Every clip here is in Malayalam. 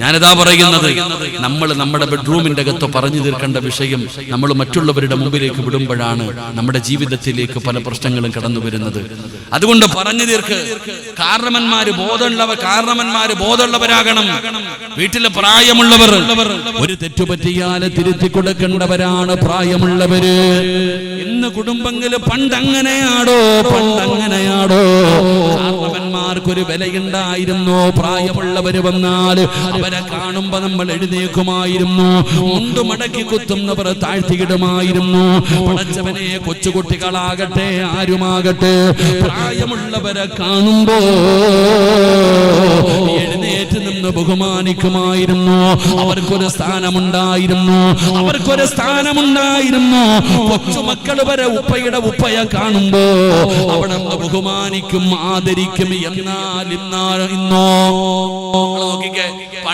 ഞാനിതാ പറയുന്നത് നമ്മൾ നമ്മുടെ ബെഡ്റൂമിന്റെ അകത്ത് പറഞ്ഞു തീർക്കേണ്ട വിഷയം നമ്മൾ മറ്റുള്ളവരുടെ മുമ്പിലേക്ക് വിടുമ്പോഴാണ് നമ്മുടെ ജീവിതത്തിലേക്ക് പല പ്രശ്നങ്ങളും കടന്നു വരുന്നത്. അതുകൊണ്ട് പറഞ്ഞു തീർക്ക് കാരണവന്മാര് ബോധമുള്ളവർ കാരണവന്മാര് ബോധമുള്ളവരാകണം. വീട്ടിലെ പ്രായമുള്ളവർ ഒരു തെറ്റുപറ്റിയാൽ തിരുത്തി കൊടുക്കേണ്ടവരാണ് പ്രായമുള്ളവര്. ഇന്ന് കുടുംബങ്ങൾ പണ്ടങ്ങനെയാടോ പണ്ടങ്ങനെയാടോ? കാരണവന്മാർക്കൊരു വിലയുണ്ടായിരുന്നു? പ്രായമുള്ളവര് വന്നാൽ അവരെ കാണുമ്പോ നമ്മൾ എഴുന്നേക്കുമായിരുന്നു മുണ്ടു മടക്കി കുത്തുന്നവർ താഴ്ത്തിയിടുമായിരുന്നു. പടച്ചവനെ കൊച്ചുകുട്ടികളാകട്ടെ ആരുമാകട്ടെ പ്രായമുള്ളവരെ കാണുമ്പോ എഴുന്നേറ്റ് നിന്ന് ബഹുമാനിക്കുമായിരുന്നു. അവർക്കൊരു സ്ഥാനമുണ്ടായിരുന്നു. അവർക്കൊരു സ്ഥാനമുണ്ടായിരുന്നു. കൊച്ചുമക്കൾ വരെ ഉപ്പയുടെ ഉപ്പയെ കാണുമ്പോ അവിടെ ബഹുമാനിക്കും ആദരിക്കും. എന്നാൽ ഇന്നാ ഇന്നോ നോക്കിക്കേ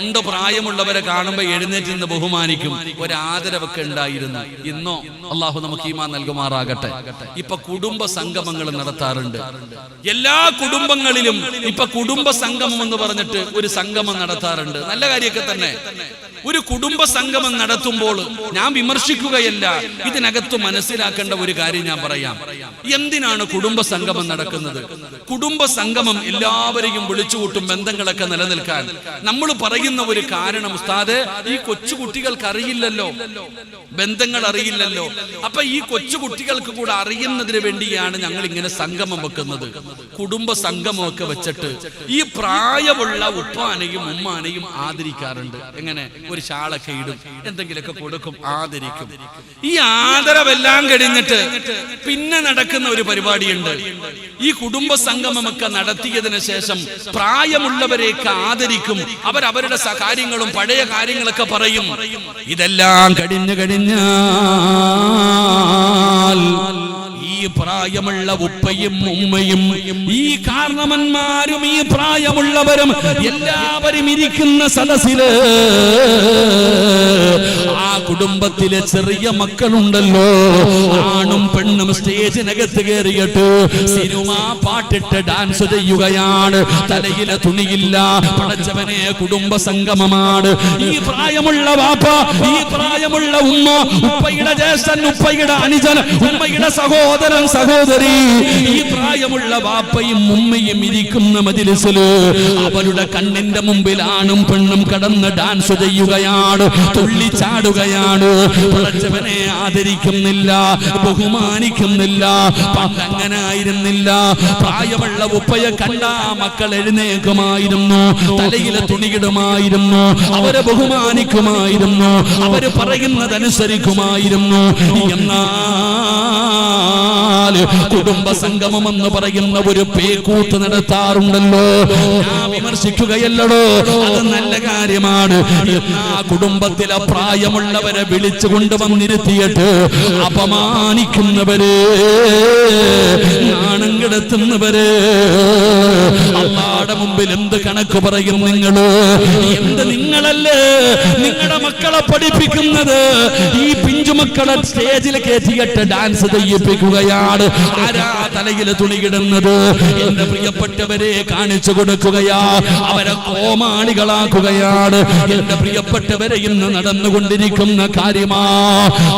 പണ്ട് പ്രായമുള്ളവരെ കാണുമ്പോ എഴുന്നേറ്റ് നിന്ന് ബഹുമാനിക്കും. ഒരാദരവൊക്കെ ഉണ്ടായിരുന്നു. ഇന്നോ അള്ളാഹു നമുക്ക് ഈമാൻ നൽകുമാറാകട്ടെ. ഇപ്പൊ കുടുംബ സംഗമങ്ങൾ നടത്താറുണ്ട്. എല്ലാ കുടുംബങ്ങളിലും ഇപ്പൊ കുടുംബ സംഗമം എന്ന് പറഞ്ഞിട്ട് ഒരു സംഗമം നടത്താറുണ്ട്. നല്ല കാര്യമൊക്കെ തന്നെ. ഒരു കുടുംബ സംഗമം നടത്തുമ്പോൾ ഞാൻ വിമർശിക്കുകയല്ല ഇതിനകത്ത് മനസ്സിലാക്കേണ്ട ഒരു കാര്യം ഞാൻ പറയാം. എന്തിനാണ് കുടുംബ സംഗമം നടക്കുന്നത്? കുടുംബ സംഗമം എല്ലാവരെയും വിളിച്ചുകൂട്ടും ബന്ധങ്ങളൊക്കെ നിലനിൽക്കാൻ. നമ്മൾ പറയുന്ന ഒരു കാരണം ഉസ്താദ് ഈ കൊച്ചു കുട്ടികൾക്ക് അറിയില്ലല്ലോ ബന്ധങ്ങൾ അറിയില്ലല്ലോ അപ്പൊ ഈ കൊച്ചുകുട്ടികൾക്ക് കൂടെ അറിയുന്നതിന് വേണ്ടിയാണ് ഞങ്ങൾ ഇങ്ങനെ സംഗമം വെക്കുന്നത്. കുടുംബ സംഗമമൊക്കെ വെച്ചിട്ട് ഈ പ്രായമുള്ള ഉപ്പാനെയും ഉമ്മാനെയും ആദരിക്കാറുണ്ട്. എങ്ങനെ? ഒരു ശാളൊക്കെ ഇടും. എന്തെങ്കിലുമൊക്കെ കൊടുക്കും ആദരിക്കും. ഈ ആദരവെല്ലാം കഴിഞ്ഞിട്ട് പിന്നെ നടക്കുന്ന ഒരു പരിപാടിയുണ്ട്. ഈ കുടുംബ സംഗമമൊക്കെ നടത്തിയതിനു ശേഷം പ്രായമുള്ളവരെയൊക്കെ ആദരിക്കും. അവരവരുടെ കാര്യങ്ങളും പഴയ കാര്യങ്ങളൊക്കെ പറയും. ഇതെല്ലാം കഴിഞ്ഞു കഴിഞ്ഞാൽ ഈ പ്രായമുള്ള ഉപ്പയും ഉമ്മയും ഈ കാരണവന്മാരും ഈ പ്രായമുള്ളവരും എല്ലാവരും ഇരിക്കുന്ന സദസ്സിൽ കുടുംബത്തിലെ ചെറിയ മക്കളുണ്ടല്ലോ. ആണും പെണ്ണും സ്റ്റേജിനകത്ത് കയറിയിട്ട് സിനിമ പാട്ടിട്ട് ഡാൻസ് ചെയ്യുകയാണ്. തലയിലെ തുണിയില്ല. പടച്ചവനെ കുടുംബ സംഗമമാണ്. ഈ പ്രായമുള്ള വാപ്പ ഈ പ്രായമുള്ള ഉമ്മ ഉപ്പയുടെ ജ്യേഷ്ഠൻ ഉപ്പയുടെ അനുജൻ ഉമ്മയുടെ സഹോദരൻ സഹോദരി. ഈ പ്രായമുള്ള വാപ്പയും ഉമ്മയും ഇരിക്കുന്ന മതിലിസിൽ അവരുടെ കണ്ണിന്റെ മുമ്പിൽ ആണും പെണ്ണും കടന്ന് ഡാൻസ് ചെയ്യുകയാണ്. തുള്ളിച്ചാടുകയാണ് പടച്ചവനെ ആദരിക്കുന്നില്ല ബഹുമാനിക്കുന്നില്ല അങ്ങനെ ആയിരുന്നില്ല പ്രായമുള്ള ഉപ്പയെ കണ്ട മക്കൾ എഴുന്നേക്കുമായിരുന്നു തലയിലെ തുണിയിടുമായിരുന്നു അവരെ ബഹുമാനിക്കുമായിരുന്നു അവർ പറയുന്നതനുസരിക്കുമായിരുന്നു. എന്നാ കുടുംബ സംഗമം എന്ന് പറയുന്ന ഒരു പേക്കൂത്ത് നടത്താറുണ്ടല്ലോ. ഞാൻ വിമർശിക്കുകയല്ലടോ അത് നല്ല കാര്യമാണ്. ആ കുടുംബത്തിലെ പ്രായമുള്ളവരെ വിളിച്ചു കൊണ്ടുവന്നിരുത്തിയിട്ട് അപമാനിക്കുന്നവര് നാണം കിടത്തുന്നവര്. മുമ്പിൽ എന്ത് കണക്ക് പറയും നിങ്ങൾ എന്ത് നിങ്ങളല്ലേ? നിങ്ങളുടെ മക്കളെ പഠിപ്പിക്കുന്നത്. ഈ പിഞ്ചുമക്കളെ സ്റ്റേജിൽ കയറ്റിയിട്ട് ഡാൻസ് ചെയ്യിപ്പിക്കുകയാണ്. ആരാ തലയിൽ തുണികിടുന്നത് എന്റെ പ്രിയപ്പെട്ടവരെ കാണിച്ചു കൊടുക്കുകയാ. അവരെ കോമാളികളാക്കുകയാണ്. എന്റെ പ്രിയപ്പെട്ടവരെ ഇന്ന് നടന്നുകൊണ്ടിരിക്കുന്ന കാര്യമാ.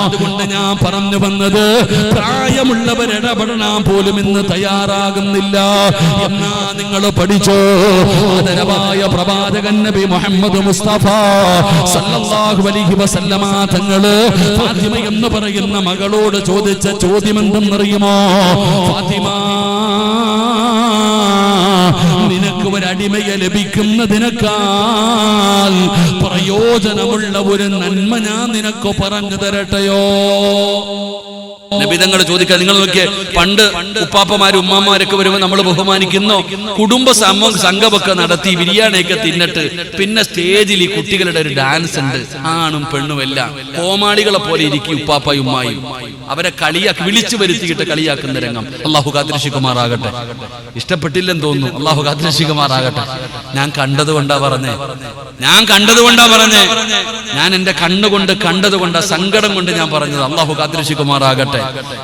അതുകൊണ്ട് ഞാൻ പറഞ്ഞു വന്നത് പ്രായമുള്ളവരിടപെടാൻ പോലും ഇന്ന് തയ്യാറാകുന്നില്ല. എന്നാ നിങ്ങൾ പഠിച്ചോ? ആദരവായ പ്രവാചകൻ നബി മുഹമ്മദ് മുസ്തഫ സല്ലല്ലാഹു അലൈഹി വസല്ലമ തങ്ങൾ ഫാത്തിമ എന്ന് പറയുന്ന മകളോട് ചോദിച്ച ചോദ്യം എന്തെന്നറിയുമോ ഫാത്തിമ നിനക്ക് ഒരു അടിമയെ ലഭിക്കുന്നതിനേക്കാൾ പ്രയോജനമുള്ള ഒരു നന്മ ഞാൻ നിനക്ക് പറഞ്ഞു തരട്ടെയോ? നബിതങ്ങൾ ചോദിക്കാൻ നിങ്ങൾ നോക്കിയേ പണ്ട് ഉപ്പാപ്പമാരും ഉമ്മാമാരൊക്കെ വരുമ്പോൾ നമ്മൾ ബഹുമാനിക്കുന്നു. കുടുംബ സമ സംഘമൊക്കെ നടത്തി ബിരിയാണിയൊക്കെ തിന്നിട്ട് പിന്നെ സ്റ്റേജിൽ ഈ കുട്ടികളുടെ ഒരു ഡാൻസ് ഉണ്ട്. ആണും പെണ്ണും എല്ലാം. കോമാളികളെ പോലെ ഇരിക്കും ഉപ്പാപ്പയും ഉമ്മായും. അവരെ കളിയാക്കി വിളിച്ചു വരുത്തിയിട്ട് കളിയാക്കുന്ന രംഗം. അള്ളാഹു കാത്തിരശികുമാറാകട്ടെ ഇഷ്ടപ്പെട്ടില്ലെന്ന് തോന്നുന്നു. അള്ളാഹു കാത്തിരശികുമാറാകട്ടെ ഞാൻ കണ്ടത് കൊണ്ടാ പറഞ്ഞേ. ഞാൻ കണ്ടത് കൊണ്ടാ പറഞ്ഞേ. ഞാൻ എന്റെ കണ്ണുകൊണ്ട് കണ്ടത് കൊണ്ടാ സങ്കടം കൊണ്ട് ഞാൻ പറഞ്ഞത്. അള്ളാഹു കാത്തിരശികുമാറാകട്ടെ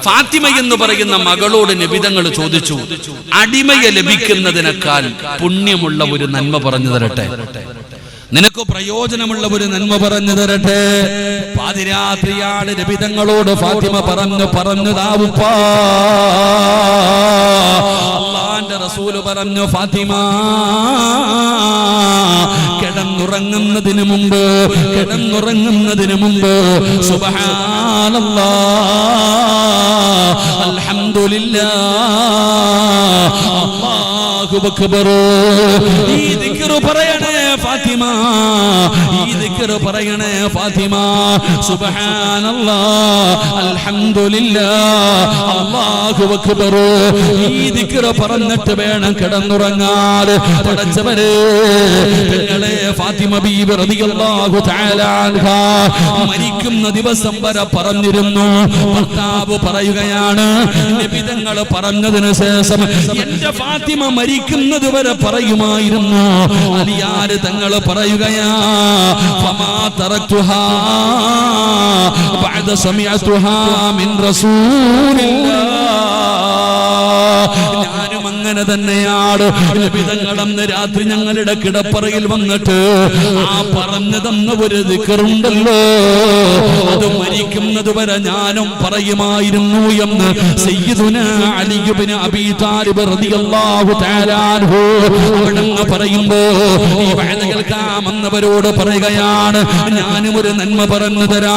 ഫാത്തിമ എന്ന് പറയുന്ന മകളോട് നിബിതങ്ങൾ ചോദിച്ചു അടിമയെ ലഭിക്കുന്നതിനേക്കാൾ പുണ്യമുള്ള ഒരു നന്മ പറഞ്ഞു തരട്ടെ. നിനക്ക് പ്രയോജനമുള്ള ഒരു നന്മ പറഞ്ഞു തരട്ടെ. പാതിരാത്രിയാണ് രബിതങ്ങളോട് ഫാത്തിമ പറഞ്ഞു പറഞ്ഞു താവുപ്പാന്റെ റസൂൽ പറഞ്ഞു ഫാത്തിമ കിടന്നുറങ്ങുന്നതിന് മുമ്പ് കിടന്നുറങ്ങുന്നതിന് മുമ്പ് സുബഹാനല്ലാ. അൽഹംദുലില്ലാ അല്ലാഹു അക്ബർ ഈ ദിക്ർ പറയണേ ഫാത്തിമ. ഈ ദിക്ർ പറയണേ ഫാത്തിമ. സുബ്ഹാനല്ലാ. അൽഹംദുലില്ലാ. അല്ലാഹു അക്ബർ ഈ ദിക്ർ പറഞ്ഞിട്ട് വേണം കിടന്നുറങ്ങാൻ. പടച്ചവരെ പെങ്ങളെ ഫാത്തിമ ബീബി റളിയല്ലാഹു തആല അൻഹ. മരിക്കുന്ന ദിവസം വരെ പറഞ്ഞിരുന്നു. ഭർത്താവ് പറയുകയാണ് നിബിതങ്ങൾ പറഞ്ഞതിന് ശേഷം എന്റെ ഫാത്തിമ മരിക്കുന്നത് വരെ പറയുമായിരുന്നു. അലിയാര് തങ്ങൾ പറയുകയാ ഫമാ തറക്തുഹാ ബഅദ സമിഅതുഹാ മിൻ റസൂലില്ലാഹ് ഞാനും അങ്ങനെ തന്നെയാണ്. ലഭിതങ്ങളന്ന് രാത്രി ഞങ്ങളുടെ കിടപ്പറയിൽ വന്നിട്ട് ആ പറഞ്ഞു തന്ന ഒരു ദിക്കറുണ്ടല്ലോ. മരിക്കുന്നത് വരെ ഞാനും പറയുമായിരുന്നു എന്ന് അലിയുബിന് അബീ റളിയല്ലാഹു ഈ പറയുകയാണ് ഞാനും ഒരു നന്മ പറഞ്ഞു തരാ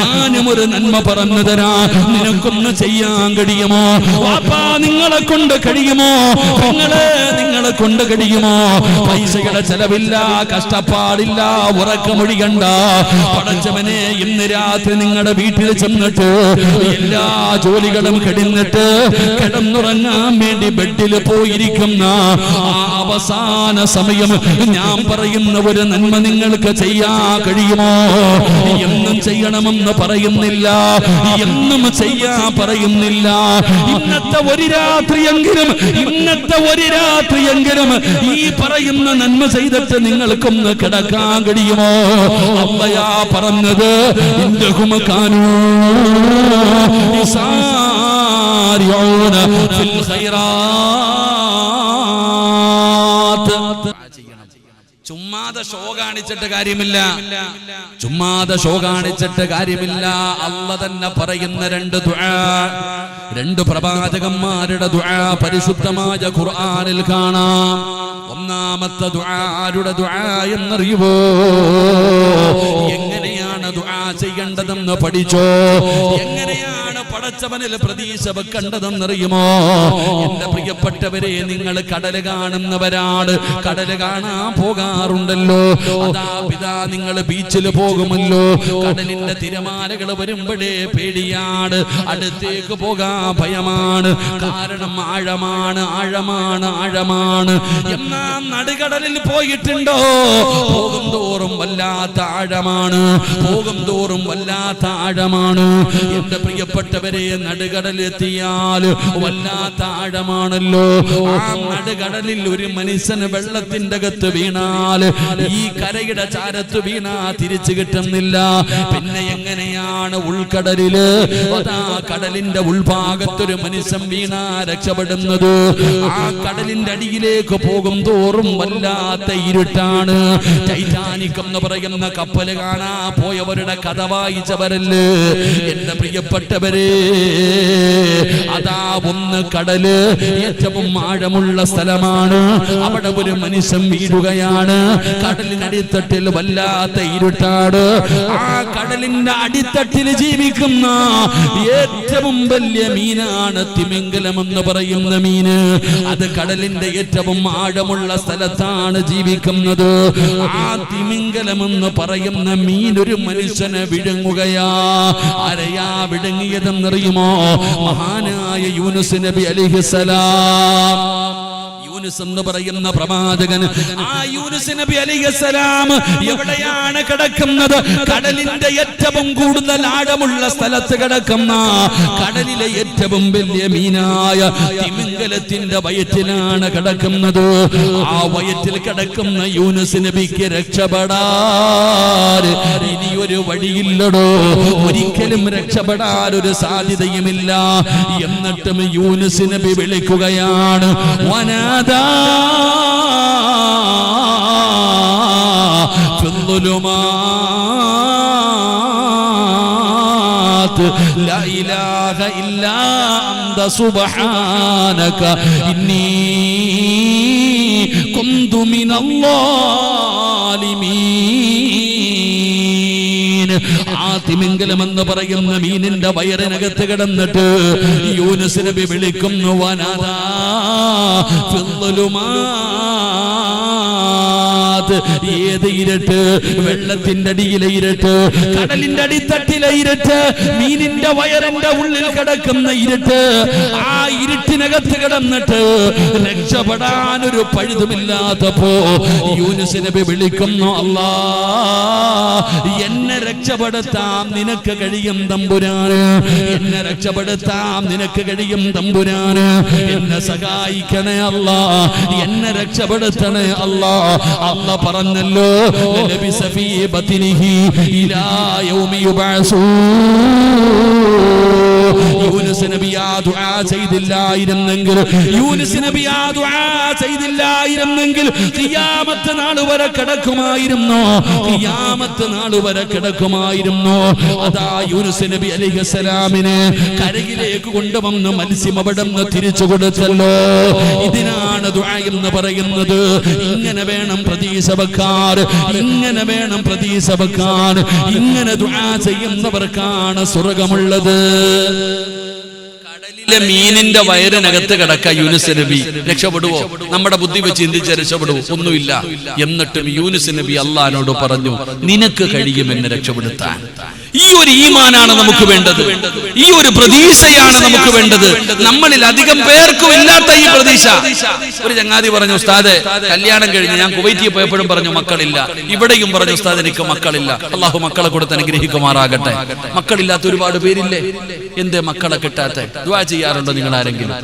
ഞാനും ഒരു നന്മ പറഞ്ഞു തരാ നിനക്കൊന്ന് ചെയ്യാൻ കഴിയുമോ? വാപ്പാ നിങ്ങളെ കൊണ്ട് കഴിയുമോ? നിങ്ങളെ നിങ്ങളെ കൊണ്ട് കഴിയുമോ? പൈസയുടെ ചെലവില്ല കഷ്ടപ്പാടില്ല ഉറക്കമൊഴികണ്ട പടച്ചവനെ ഇന്ന് രാത്രി നിങ്ങളുടെ വീട്ടിൽ ചെന്നിട്ട് എല്ലാ ജോലികളും കിടന്നിട്ട് കിടന്നുറങ്ങാൻ വേണ്ടി ബെഡിൽ പോയിരിക്കുന്ന ആ അവസാന സമയം ഞാൻ പറയുന്ന ഒരു നന്മ നിങ്ങൾക്ക് ചെയ്യാ കഴിയുമോ? എന്നും ചെയ്യണമെന്ന് പറയുന്നില്ല. എന്നും ചെയ്യാ പറയുന്നില്ല. ഇന്നത്തെ ഒരു രാത്രിയെങ്കിലും ഇന്നത്തെ ഒരു രാത്രിയെങ്കിലും ഈ പറയുന്ന നന്മ ചെയ്തിട്ട് നിങ്ങൾക്കൊന്ന് കിടക്കാൻ കഴിയുമോ? അമ്മയാ പറഞ്ഞത് എന്റെ കുമക്കാനൂ ഫിൽ ഖൈറാത്ത് ചുമ്മാതെ ഷോ കാണിച്ചിട്ട് കാര്യമില്ല. ചുമ്മാതെ ഷോ കാണിച്ചിട്ട് കാര്യമില്ല. അല്ല തന്നെ പറയുന്ന രണ്ട് രണ്ട് പ്രവാചകന്മാരുടെ പരിശുദ്ധമായ ഖുർആനിൽ കാണാം. ഒന്നാമത്തെ ദുആ ആരുടെ ദുആ എന്നറിയുവോ? എങ്ങനെയാണ് ദുആ ചെയ്യേണ്ടതെന്ന് പഠിച്ചോ? എങ്ങനെയാണ് പടച്ചവനിൽ പ്രതീക്ഷ വെക്കേണ്ടതെന്നറിയുമോ എന്റെ പ്രിയപ്പെട്ടവരെ നിങ്ങൾ കടൽ കാണുന്നവരാണ്. കടൽ കാണാൻ പോകാറുണ്ടല്ലോ. അതാ പിതാ നിങ്ങൾ ബീച്ചിൽ പോകുമല്ലോ. കടലിന്റെ തിരമാലകൾ വരുമ്പോഴേ പേടിയാണ്. അടുത്തേക്ക് പോകാൻ ഭയമാണ്. കാരണം ആഴമാണ് ആഴമാണ് ആഴമാണ്. എന്നാ നടുകടലിൽ പോയിട്ടുണ്ടോ? പോകും തോറും വല്ലാത്ത ആഴമാണ്. പോകും തോറും വല്ലാത്ത ആഴമാണ്. എന്റെ പ്രിയപ്പെട്ടവരെ നടുകടലെത്തിയാൽ വല്ലാത്ത ആഴമാണല്ലോ. ആ നടുകടലിൽ ഒരു മനുഷ്യന് വെള്ളത്തിന്റെ അകത്ത് വീണാൽ ഈ കരയുടെ ചാരത്ത് വീണാ തിരിച്ചു കിട്ടുന്നില്ല. പിന്നെ എങ്ങനെയാണ് ഉൾക്കടലിൽ? കടലിന്റെ ഉൾഭാഗത്തൊരു മനുഷ്യൻ വീണാ രക്ഷപ്പെടുന്നത്. ആ കടലിന്റെ അടിയിലേക്ക് പോകും തോറും വല്ലാത്ത ഇരുട്ടാണ്. ടൈറ്റാനിക് എന്ന് പറയുന്ന കപ്പൽ കാണാ പോയവരുടെ കഥ വായിച്ചവരല്ലേ? എന്റെ പ്രിയപ്പെട്ടവരെ അതാ ഒന്ന് കടൽ ഏറ്റവും ആഴമുള്ള സ്ഥലമാണ്. അവിടെ ഒരു മനുഷ്യൻ വീഴുകയാണ്. കടലിനടിത്തട്ടിൽ വല്ലാത്ത ഇരുട്ടാണ്. ആ കടലിന്റെ അടിത്തട്ടിൽ ജീവിക്കുന്ന ഏറ്റവും വലിയ മീനാണ് തിമിംഗലം എന്ന് പറയുന്ന മീന്. അത് കടലിന്റെ ഏറ്റവും ആഴമുള്ള സ്ഥലത്താണ് ജീവിക്കുന്നത്. ആ തിമിംഗലം എന്ന് പറയുന്ന മീൻ ഒരു മനുഷ്യനെ വിഴുങ്ങുകയാ. ആരെയാ വിഴുങ്ങിയതെന്നറിയുമോ മഹാനായ യൂനുസ് നബി അലിഹിസലാം യൂനുസ് എന്ന് പറയുന്ന പ്രവാചകൻ ആ യൂനുസ് നബി അലൈഹിസ്സലാം എവിടെയാണ് കിടക്കുന്നത്? കടലിന്റെ ഏറ്റവും കൂടുതൽ ആഴമുള്ള സ്ഥലത്ത് കിടക്കുന്ന കടലിലെ ഏറ്റവും വലിയ മീനായ തിമിംഗലത്തിന്റെ വയറ്റിലാണ് കിടക്കുന്നത്. ആ വയറ്റിൽ കിടക്കുന്ന യൂനുസ് നബിക്ക് രക്ഷപ്പെടാൻ ഇനിയൊരു വഴിയില്ലടോ. ഒരിക്കലും രക്ഷപ്പെടാൻ ഒരു സാധ്യതയുമില്ല. എന്നിട്ടും യൂനുസ് നബി വിളിക്കുകയാണ് വനാദാ في الظلمات لا إله إلا أنت سبحانك إني كنت من الظالمين ആത്തിമെങ്കിലും എന്ന് പറയുന്ന മീനിന്റെ വയറിനകത്ത് കിടന്നിട്ട് യൂനുസ് നബി വിളിക്കുന്നു വനദാ ഫിദ്ദുലുമാത്. ഏത് ഇരട്ട്? വെള്ളത്തിന്റെ അടിയിലെ ഇരട്ട് കടലിന്റെ അടിത്തട്ടിലെ ഇരട്ട് മീനിന്റെ വയറിന്റെ ഉള്ളിൽ കിടക്കുന്ന ഇരട്ട്. ആ ഇരുട്ടിനകത്ത് കിടന്നിട്ട് രക്ഷപ്പെടാൻ ഒരു പഴുതുമില്ലാത്തപ്പോ യൂനുസ് നബി വിളിക്കുന്നു അല്ലാ എന്നെ രക്ഷപ്പെടുത്താം നിനക്ക് കഴിയും തമ്പുരാന്. എന്നെ രക്ഷപ്പെടുത്താം നിനക്ക് കഴിയും തമ്പുരാന്. എന്നെ സഹായിക്കണേ അല്ല എന്നെ രക്ഷപ്പെടുത്തണേ അല്ല. അല്ല പറഞ്ഞല്ലോ. യൂനുസ് ദുആ യൂനുസ് ദുആ ഖിയാമത്ത് വരെ കിടക്കുമായിരുന്നു? ഖിയാമത്ത് വരെ കിടക്കുമായിരുന്നു? അതാ യൂനുസ് നബി അലൈഹിസ്സലാമിനെ കരയിലേക്ക് കൊണ്ടുവന്ന് മത്സ്യം അവിടെ നിന്ന് തിരിച്ചു കൊടുത്തല്ലോ. ഇതിനാണ് ദുആ എന്ന് പറയുന്നത്. ഇങ്ങനെ വേണം പ്രതീക്ഷ ഇങ്ങനെ വേണം പ്രതീക്ഷ ഇങ്ങനെ ദുആ ചെയ്യുന്നവർക്കാണ് സ്വർഗമുള്ളത്. കടലിലെ മീനിന്റെ വയറിനകത്ത് കിടക്ക യൂനുസ് നബി. രക്ഷപ്പെടുവോ? നമ്മുടെ ബുദ്ധി വെച്ച് ചിന്തിച്ച് രക്ഷപ്പെടുവോ? ഒന്നുമില്ല. എന്നിട്ടും യൂനുസ് നബി അള്ളഹാനോട് പറഞ്ഞു നിനക്ക് കഴിയും എന്നെ രക്ഷപ്പെടുത്താൻ. ഈ ഒരു ഈമാനാണ് നമുക്ക് വേണ്ടത്. ഈ ഒരു പ്രതീക്ഷയാണ് നമുക്ക് വേണ്ടത്. നമ്മളിൽ അധികം പേർക്കും ഇല്ലാത്ത ഈ പ്രതീക്ഷ. ഒരു ചങ്ങാതി പറഞ്ഞു ഉസ്താദ് കല്യാണം കഴിഞ്ഞ് ഞാൻ കുവൈറ്റിൽ പോയപ്പോഴും പറഞ്ഞു മക്കളില്ല. ഇവിടെയും പറഞ്ഞു ഉസ്താദ് എനിക്ക് മക്കളില്ല. അള്ളാഹു മക്കളെ കൊടുത്ത് അനുഗ്രഹിക്കുമാറാകട്ടെ. മക്കളില്ലാത്ത ഒരുപാട് പേരില്ലേ? എന്തേ മക്കളെ കിട്ടാത്ത? ദുആ ചെയ്യാറുണ്ടോ നിങ്ങൾ ആരെങ്കിലും?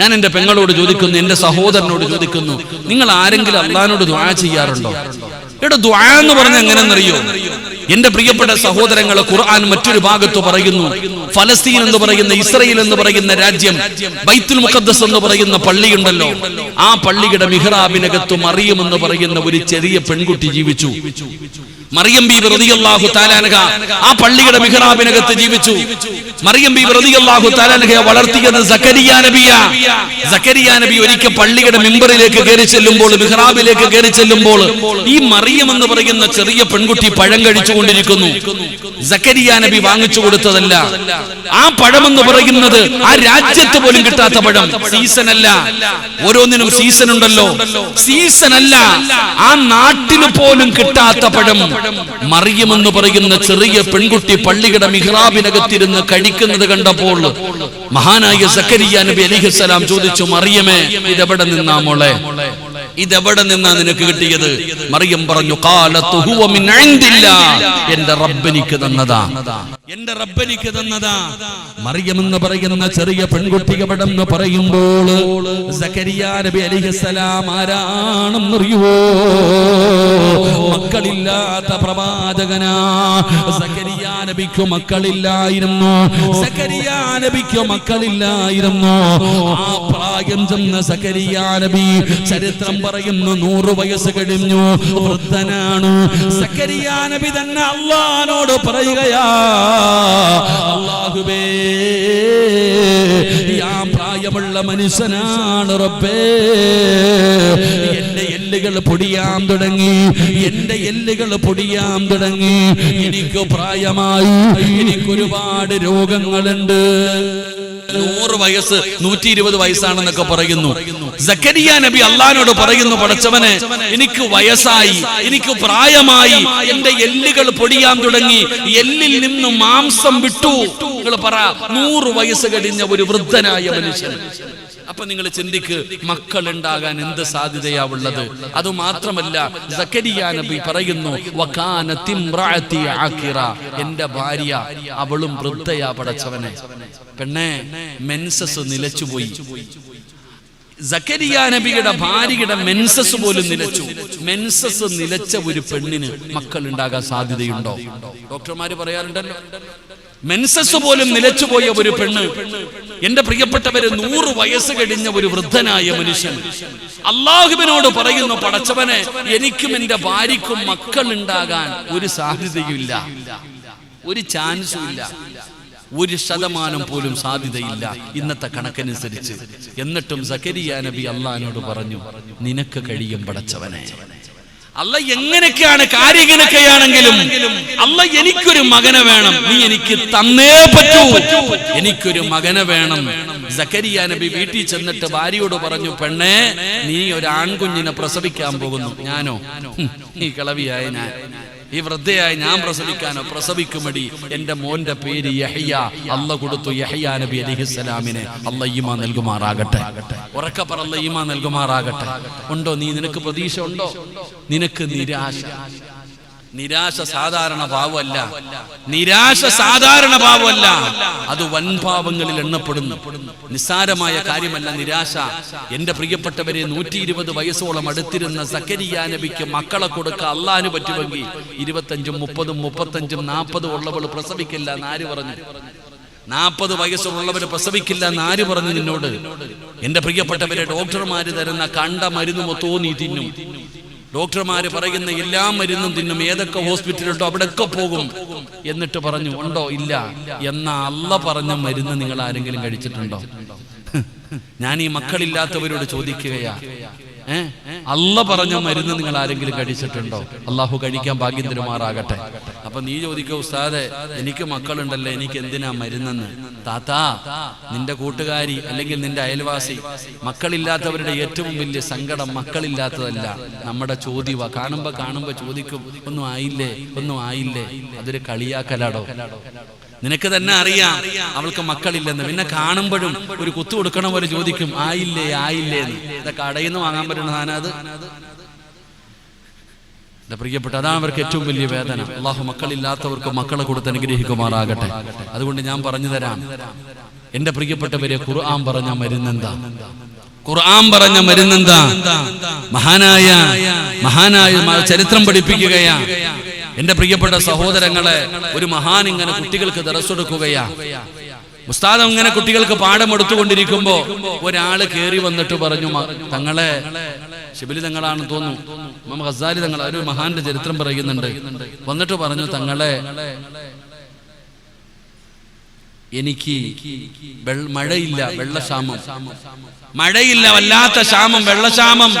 ഞാൻ എന്റെ പെങ്ങളോട് ചോദിക്കുന്നു എന്റെ സഹോദരനോട് ചോദിക്കുന്നു നിങ്ങൾ ആരെങ്കിലും അള്ളഹാനോട് ദുആ ചെയ്യാറുണ്ടോ? എടോ ദ്വാ എന്ന് പറഞ്ഞ എങ്ങനെന്നറിയോ എന്റെ പ്രിയപ്പെട്ട സഹോദരങ്ങളെ ഖുർആൻ മറ്റൊരു ഭാഗത്ത് പറയുന്നു. ഫലസ്തീൻ എന്ന് പറയുന്ന ഇസ്രയേൽ എന്ന് പറയുന്ന രാജ്യം ബൈത്തുൽ മുഖദ്ദസ് എന്ന് പറയുന്ന പള്ളിയുണ്ടല്ലോ. ആ പള്ളിയുടെ മിഹ്റാബിനകത്ത് മറിയം എന്ന് പറയുന്ന ഒരു ചെറിയ പെൺകുട്ടി ജീവിച്ചു. മറിയം ബി റളിയല്ലാഹു തആലാനഹ ആ പള്ളിയുടെ മിഹ്റാബിനകത്ത് ജീവിച്ചു. മറിയം ബി റളിയല്ലാഹു തആലാനഹയെ വളർത്തിയത് സക്കരിയ നബിയ. സക്കരിയ നബി ഒരിക്കൽ പള്ളിയുടെ മിമ്പറിലേക്ക് കയറി ചെല്ലുമ്പോൾ മിഹ്റാബിലേക്ക് കയറി ചെല്ലുമ്പോൾ ഈ മറിയം എന്ന് പറയുന്ന ചെറിയ പെൺകുട്ടി പഴം കഴിച്ചുകൊണ്ടിരിക്കുന്നു. സക്കരിയ നബി വാങ്ങിച്ചു കൊടുത്തതല്ല. ആ പഴം എന്ന് പറയുന്നത് ആ രാജ്യത്ത് പോലും കിട്ടാത്ത പഴം. സീസൺ അല്ല ഓരോന്നിനും സീസൺ ഉണ്ടല്ലോ സീസൺ അല്ല ആ നാട്ടിന് പോലും കിട്ടാത്ത പഴം. മറിയം എന്ന് പറയുന്ന ചെറിയ പെൺകുട്ടി പള്ളിയുടെ മിഹ്റാബിനകത്തിരുന്ന് കഴിക്കുന്നത് കണ്ടപ്പോൾ മഹാനായ സക്കരിയ നബി അലിഹസ്സലാം ചോദിച്ചു മറിയമേ ഇതെവിടെ നിന്നാ മോളെ? ഇതെവിടെ നിന്നാ നിനക്ക് കിട്ടിയത്? മറിയം പറഞ്ഞു. എന്റെ റബ്ബനിക്ക് തന്നതാ. എന്റെ റബ്ബനിക്ക് തന്നതാ. മറിയം എന്ന് പറയുന്ന ചെറിയ പെൺകുട്ടി എവിടെ എന്ന് പറയുമ്പോൾ നബി അലിഹസലാം ആരാണെന്നറിയുവോ മക്കളില്ലാത്ത പ്രവാചകനാ സക്കരിയ നബിക്ക് മക്കളില്ലായിരുന്നു. സക്കരിയ നബിക്ക് മക്കളില്ലായിരുന്നു. ആ പ്രായം ചെന്ന സക്കരിയ നബി ചരിത്രം പറയുന്നു നൂറ് വയസ്സ് കഴിഞ്ഞു. വൃദ്ധനാണ്. സക്കരിയ നബി തന്നെ അള്ളഹാനോട് പറയുകയാ അള്ളാഹുബേ പ്രായമുള്ള മനുഷ്യനാണ് റബ്ബേ. എന്റെ എല്ലുകൾ പൊടിയാൻ തുടങ്ങി. എന്റെ എല്ലുകൾ പൊടിയാൻ തുടങ്ങി. എനിക്ക് പ്രായമായി എനിക്കൊരുപാട് രോഗങ്ങളുണ്ട്. നൂറ് വയസ്സ് നൂറ്റി ഇരുപത് വയസ്സാണെന്നൊക്കെ പറയുന്നു. സക്കരിയ നബി അള്ളഹാനോട് പറയുന്നു പടച്ചവനെ എനിക്ക് വയസ്സായി എനിക്ക് പ്രായമായി എന്റെ എല്ലുകൾ പൊടിയാൻ തുടങ്ങി എല്ലിൽ നിന്ന് മാംസം വിട്ടു. നിങ്ങൾ പറ നൂറ് വയസ്സ് കഴിഞ്ഞ ഒരു വൃദ്ധനായ മനുഷ്യൻ. അപ്പൊ നിങ്ങൾ ചിന്തിക്ക് മക്കൾ ഉണ്ടാകാൻ എന്ത് സാധ്യതയാ ഉള്ളത്? അത് മാത്രമല്ല സക്കരിയ നബി പറയുന്നു. എന്റെ ഭാര്യ അവളും വൃദ്ധയാ പടച്ചവനെ. പെണ്ണെ മെൻസസ് നിലച്ചുപോയി. സക്കരിയ നബിയുടെ ഭാര്യയുടെ മെൻസസ് പോലും നിലച്ചു. മെൻസസ് നിലച്ച ഒരു പെണ്ണിന് മക്കൾ ഉണ്ടാകാൻ സാധ്യതയുണ്ടോ? ഡോക്ടർമാര് പറയാറുണ്ടല്ലോ മെൻസസ് പോലും നിലച്ചുപോയ ഒരു പെണ്ണ്. എന്റെ പ്രിയപ്പെട്ടവര് നൂറ് വയസ്സ് കഴിഞ്ഞ ഒരു വൃദ്ധനായ മനുഷ്യൻ. അള്ളാഹുവിനോട് പറയുന്നു പടച്ചവനെ എനിക്കും എന്റെ ഭാര്യയ്ക്കും മക്കൾ ഉണ്ടാകാൻ ഒരു സാധ്യതയില്ല ഒരു ചാൻസും ഇല്ല. ഒരു ശതമാനം പോലും സാധ്യതയില്ല ഇന്നത്തെ കണക്കനുസരിച്ച്. എന്നിട്ടും സക്കരിയ നബി അള്ളഹാനോട് പറഞ്ഞു നിനക്ക് കഴിയും പടച്ചവനെ. അല്ല എങ്ങനെയൊക്കെയാണ് കാര്യം ഇങ്ങനെയൊക്കെയാണെങ്കിലും അല്ല എനിക്കൊരു മകനെ വേണം. നീ എനിക്ക് തന്നേ പറ്റൂ. എനിക്കൊരു മകനെ വേണം. സക്കരിയ നബി വീട്ടിൽ ചെന്നിട്ട് ഭാര്യയോട് പറഞ്ഞു പെണ്ണേ നീ ഒരു ആൺകുഞ്ഞിനെ പ്രസവിക്കാൻ പോകുന്നു. ഞാനോ? ഈ കിളവിയായ ഞാൻ. ഈ വൃദ്ധയായി ഞാൻ പ്രസവിക്കാനോ പ്രസവിക്കുമടി. എന്റെ മോന്റെ പേര് യഹിയ. അല്ല കൊടുത്തു യഹിയ നബി അലിഹിസ്സലാമിനെ. അല്ല ഈമ നൽകുമാറാകട്ടെ. ഉറക്ക പറല്ല ഈമ നൽകുമാറാകട്ടെ. ഉണ്ടോ നീ? നിനക്ക് പ്രതീക്ഷ ഉണ്ടോ? നിനക്ക് നിരാശ. നിരാശ സാധാരണ ഭാവമല്ല. നിരാശ സാധാരണ ഭാവമല്ല. അത് വൻഭാവങ്ങളിൽ എണ്ണപ്പെടുന്നു. നിസ്സാരമായ കാര്യമല്ല നിരാശ. എന്റെ പ്രിയപ്പെട്ടവരെ നൂറ്റി ഇരുപത് വയസ്സോളം അടുത്തിരുന്ന സക്കരിയ നബിക്ക് മക്കളെ കൊടുക്ക അള്ളാന് പറ്റുമെങ്കിൽ ഇരുപത്തഞ്ചും മുപ്പതും മുപ്പത്തഞ്ചും നാൽപ്പതും ഉള്ളവൾ പ്രസവിക്കില്ല ആര് പറഞ്ഞു? നാൽപ്പത് വയസ്സുള്ളവർ പ്രസവിക്കില്ല ആര് പറഞ്ഞു നിന്നോട്? എന്റെ പ്രിയപ്പെട്ടവരെ ഡോക്ടർമാര് തരുന്ന കണ്ട മരുന്ന് മൊത്തവും നീ തിന്നും. ഡോക്ടർമാര് പറയുന്ന എല്ലാ മരുന്നും തിന്നും ഏതൊക്കെ ഹോസ്പിറ്റലുണ്ടോ അവിടെയൊക്കെ പോകും. എന്നിട്ട് പറഞ്ഞു ഉണ്ടോ? ഇല്ല. എന്ന അല്ല പറഞ്ഞ മരുന്ന് നിങ്ങൾ ആരെങ്കിലും കഴിച്ചിട്ടുണ്ടോ? ഞാൻ ഈ മക്കളില്ലാത്തവരോട് ചോദിക്കുകയാ. അല്ല പറഞ്ഞ മരുന്ന് നിങ്ങൾ ആരെങ്കിലും കഴിച്ചിട്ടുണ്ടോ? അള്ളാഹു കഴിക്കാൻ ഭാഗ്യം തരുമാറാകട്ടെ അപ്പൊ നീ ചോദിക്കുക ഉസ്താദെ എനിക്ക് മക്കളുണ്ടല്ലോ എനിക്ക് എന്തിനാ മരുന്നെന്ന്? താത്താ നിന്റെ കൂട്ടുകാരി അല്ലെങ്കിൽ നിന്റെ അയൽവാസി മക്കളില്ലാത്തവരുടെ ഏറ്റവും വലിയ സങ്കടം മക്കളില്ലാത്തതല്ല നമ്മുടെ ചോദ്യവ. കാണുമ്പോ കാണുമ്പോ ചോദിക്കും ഒന്നും ആയില്ലേ? ഒന്നും ആയില്ലേ? അതൊരു കളിയാക്കലാടോ? നിനക്ക് തന്നെ അറിയാം അവൾക്ക് മക്കളില്ലെന്ന്. പിന്നെ കാണുമ്പോഴും ഒരു കുത്തു കൊടുക്കണ പോലെ ചോദിക്കും ആയില്ലേ ആയില്ലേ എന്ന് ഇതൊക്കെ നിന്ന് വാങ്ങാൻ സാധനം അത്. പ്രിയപ്പെട്ട അതാണ് അവർക്ക് ഏറ്റവും വലിയ വേദന. അള്ളാഹു മക്കളില്ലാത്തവർക്ക് മക്കളെ കൊടുത്ത് അനുഗ്രഹിക്കുമാറാകട്ടെ. അതുകൊണ്ട് ഞാൻ പറഞ്ഞു തരാം എന്റെ പ്രിയപ്പെട്ടവരെ ഖുർആൻ പറഞ്ഞ മരുന്നെന്താ? ഖുർആൻ പറഞ്ഞ മരുന്നെന്താ? മഹാനായ മഹാനായ ചരിത്രം പഠിപ്പിക്കുകയാ. എന്റെ പ്രിയപ്പെട്ട സഹോദരങ്ങളെ ഒരു മഹാൻ ഇങ്ങനെ കുട്ടികൾക്ക് ദറസെടുക്കുകയാ ഉസ്താദം ഇങ്ങനെ കുട്ടികൾക്ക് പാഠം എടുത്തുകൊണ്ടിരിക്കുമ്പോ ഒരാൾ കേറി വന്നിട്ട് പറഞ്ഞു തങ്ങളെ ശിബിലി തങ്ങളാണെന്ന് തോന്നുന്നു. മമ്മ ഹസാലി തങ്ങൾ ഒരു മഹാന്റെ ചരിത്രം പറയുന്നുണ്ട്. വന്നിട്ട് പറഞ്ഞു തങ്ങളെ എനിക്ക് മഴയില്ല വെള്ളക്ഷാമം. മഴയില്ല വല്ലാത്ത ക്ഷാമം വെള്ളക്ഷാമം.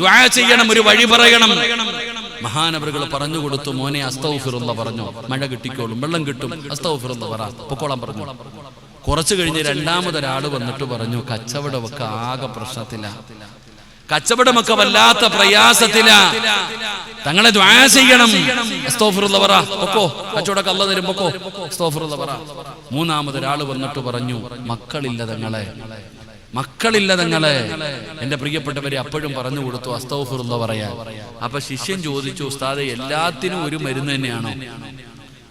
ദുആ ചെയ്യണം ഒരു വഴി പറയണം. മഹാനവറുകൾ പറഞ്ഞു കൊടുത്തു മോനെ അസ്തൗഫിറുന്ന പറഞ്ഞു. മഴ കിട്ടിക്കോളും വെള്ളം കിട്ടും. അസ്തൗഫിറുന്ന പറ. പൊക്കോളാൻ പറഞ്ഞു. കുറച്ചു കഴിഞ്ഞ് രണ്ടാമതൊരാൾ വന്നിട്ട് പറഞ്ഞു കച്ചവടമൊക്കെ ആകെ പ്രശ്നത്തില. കച്ചവടമൊക്കെ വല്ലാത്ത പ്രയാസത്തില. തങ്ങളെ ദ്വാ ചെയ്യണം. പറ പൊക്കോ. കച്ചവടമൊക്കെ അല്ല തരും. പൊക്കോ. അസ്തോഫറുള്ള പറ മൂന്നാമതൊരാൾ വന്നിട്ട് പറഞ്ഞു മക്കളില്ല തങ്ങളെ. മക്കളില്ല തങ്ങളെ. എന്റെ പ്രിയപ്പെട്ടവരെ അപ്പോഴും പറഞ്ഞു കൊടുത്തു അസ്തോഫുറുള്ള പറയാ അപ്പൊ ശിഷ്യൻ ചോദിച്ചു ഉസ്താദെ എല്ലാത്തിനും ഒരു മരുന്ന് തന്നെയാണോ?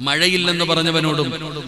മഴയില്ലെന്ന് പറഞ്ഞവനോടും